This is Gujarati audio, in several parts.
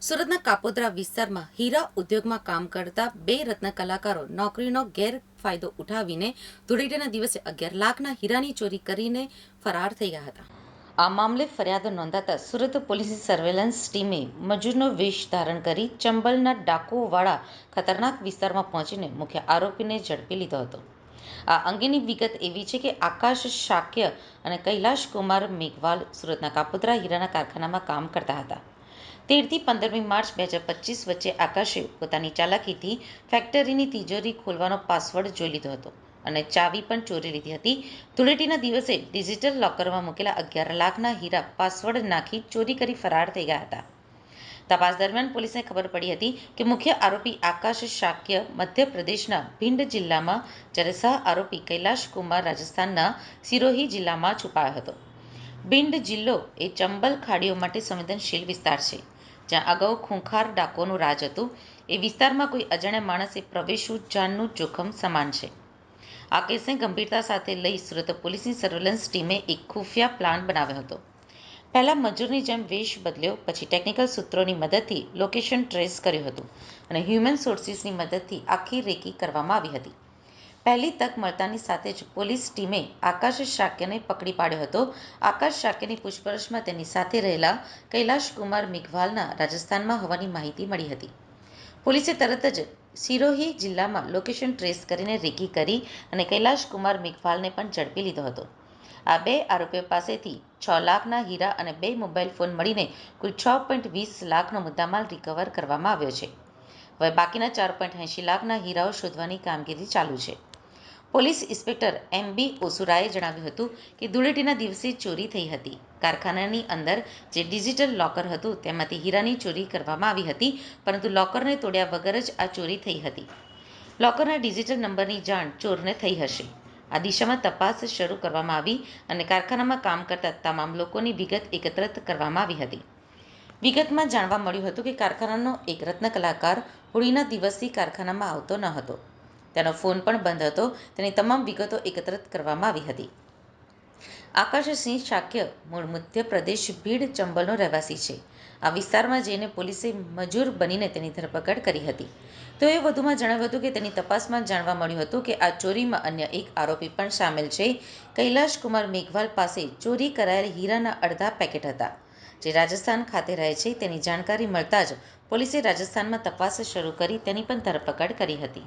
સુરતના કાપોદ્રા વિસ્તારમાં હીરા ઉદ્યોગમાં કામ કરતા બે રત્ન કલાકારો નોકરીનો ગેરફાયદો ઉઠાવીને ધૂળેટીના દિવસે અગિયાર લાખના હીરાની ચોરી કરીને ફરાર થઈ ગયા હતા. આ મામલે ફરિયાદ નોંધાતા સુરત પોલીસ સર્વેલન્સ ટીમે મજૂરનો વેશ ધારણ કરી ચંબલના ડાકોવાળા ખતરનાક વિસ્તારમાં પહોંચીને મુખ્ય આરોપીને ઝડપી લીધો હતો. આ અંગેની વિગત એવી છે કે આકાશ શાક્ય અને કૈલાશ કુમાર મેઘવાલ સુરતના કાપોદ્રા હીરાના કારખાનામાં કામ કરતા હતા. તેરથી પંદરમી માર્ચ બે હજાર પચીસ વચ્ચે આકાશે. પોતાની ચાલાકીથી ફેક્ટરીની તિજોરી ખોલવાનો પાસવર્ડ જોઈ લીધો હતો અને ચાવી પણ ચોરી લીધી હતી. ધૂળેટીના દિવસે ડિજિટલ લોકરમાં મૂકેલા અગિયાર લાખના હીરા પાસવર્ડ નાખી ચોરી કરી ફરાર થઈ ગયા હતા. તપાસ દરમિયાન પોલીસને ખબર પડી હતી કે મુખ્ય આરોપી આકાશ શાક્ય મધ્યપ્રદેશના ભિંડ જિલ્લામાં જ્યારે સહ આરોપી કૈલાશ કુમાર રાજસ્થાનના સિરોહી જિલ્લામાં છુપાયો હતો. ભિંડ જિલ્લો એ ચંબલ ખાડીઓ માટે સંવેદનશીલ વિસ્તાર છે, જ્યાં અગાઉ ખૂંખાર ડાકોનું રાજ હતું. એ વિસ્તારમાં કોઈ અજાણ્યા માણસે પ્રવેશવું જાનનું જોખમ સમાન છે. આ કેસને ગંભીરતા સાથે લઈ સુરત પોલીસની સર્વેલન્સ ટીમે એક ખુફિયા પ્લાન બનાવ્યો હતો. પહેલાં મજૂરની જેમ વેશ બદલ્યો, પછી ટેકનિકલ સૂત્રોની મદદથી લોકેશન ટ્રેસ કર્યું હતું અને હ્યુમન સોર્સિસની મદદથી આખી રેકી કરવામાં આવી હતી. પહેલી તક મળતાની સાથે જ પોલીસ ટીમે આકાશ શાક્યને પકડી પાડ્યો હતો. આકાશ શાક્યની પૂછપરછમાં તેની સાથે રહેલા કૈલાશકુમાર મિઘવાલના રાજસ્થાનમાં હોવાની માહિતી મળી હતી. પોલીસે તરત જ સિરોહી જિલ્લામાં લોકેશન ટ્રેસ કરીને રેકી કરી અને કૈલાશકુમાર મેઘવાલને પણ ઝડપી લીધો હતો. આ બે આરોપીઓ પાસેથી છ લાખના હીરા અને બે મોબાઈલ ફોન મળીને કુલ છ પોઈન્ટ વીસ લાખનો મુદ્દામાલ રિકવર કરવામાં આવ્યો છે. હવે બાકીના ચાર પોઈન્ટ એંશી લાખના હીરાઓ શોધવાની કામગીરી ચાલુ છે. પોલીસ ઇન્સ્પેક્ટર એમ બી ઓસુરાએ જણાવ્યું હતું કે ધૂળેટીના દિવસે ચોરી થઈ હતી. કારખાનાની અંદર જે ડિજિટલ લોકર હતું તેમાંથી હીરાની ચોરી કરવામાં આવી હતી, પરંતુ લોકરને તોડ્યા વગર જ આ ચોરી થઈ હતી. લોકરના ડિજિટલ નંબરની જાણ ચોરને થઈ હશે. આ દિશામાં તપાસ શરૂ કરવામાં આવી અને કારખાનામાં કામ કરતા તમામ લોકોની વિગત એકત્રિત કરવામાં આવી હતી. વિગતમાં જાણવા મળ્યું હતું કે કારખાનાનો એક રત્ન કલાકાર હોળીના દિવસથી કારખાનામાં આવતો ન હતો. તેનો ફોન પણ બંધ હતો. તેની તમામ વિગતો એકત્રિત કરવામાં આવી હતી. આકાશસિંહ શાક્ય મૂળ મધ્યપ્રદેશ ભીડ ચંબલનો રહેવાસી છે. આ વિસ્તારમાં જઈને પોલીસે મજૂર બનીને તેની ધરપકડ કરી હતી. તેઓએ વધુમાં જણાવ્યું હતું કે તેની તપાસમાં જાણવા મળ્યું હતું કે આ ચોરીમાં અન્ય એક આરોપી પણ સામેલ છે. કૈલાશ કુમાર મેઘવાલ પાસે ચોરી કરાયેલ હીરાના અડધા પેકેટ હતા. જે રાજસ્થાન ખાતે રહે છે તેની જાણકારી મળતા જ પોલીસે રાજસ્થાનમાં તપાસ શરૂ કરી તેની પણ ધરપકડ કરી હતી.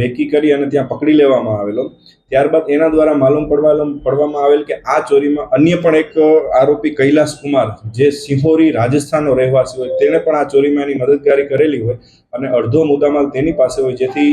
રેકી કરી અને ત્યાં પકડી લેવામાં આવેલો. ત્યારબાદ એના દ્વારા માલુમ પડવા પડવામાં આવેલ કે આ ચોરીમાં અન્ય પણ એક આરોપી કૈલાસ કુમાર, જે સિહોરી રાજસ્થાનનો રહેવાસી હોય, તેણે પણ આ ચોરીમાં એની મદદગારી કરેલી હોય અને અડધો મુદ્દામાલ તેની પાસે હોય, જેથી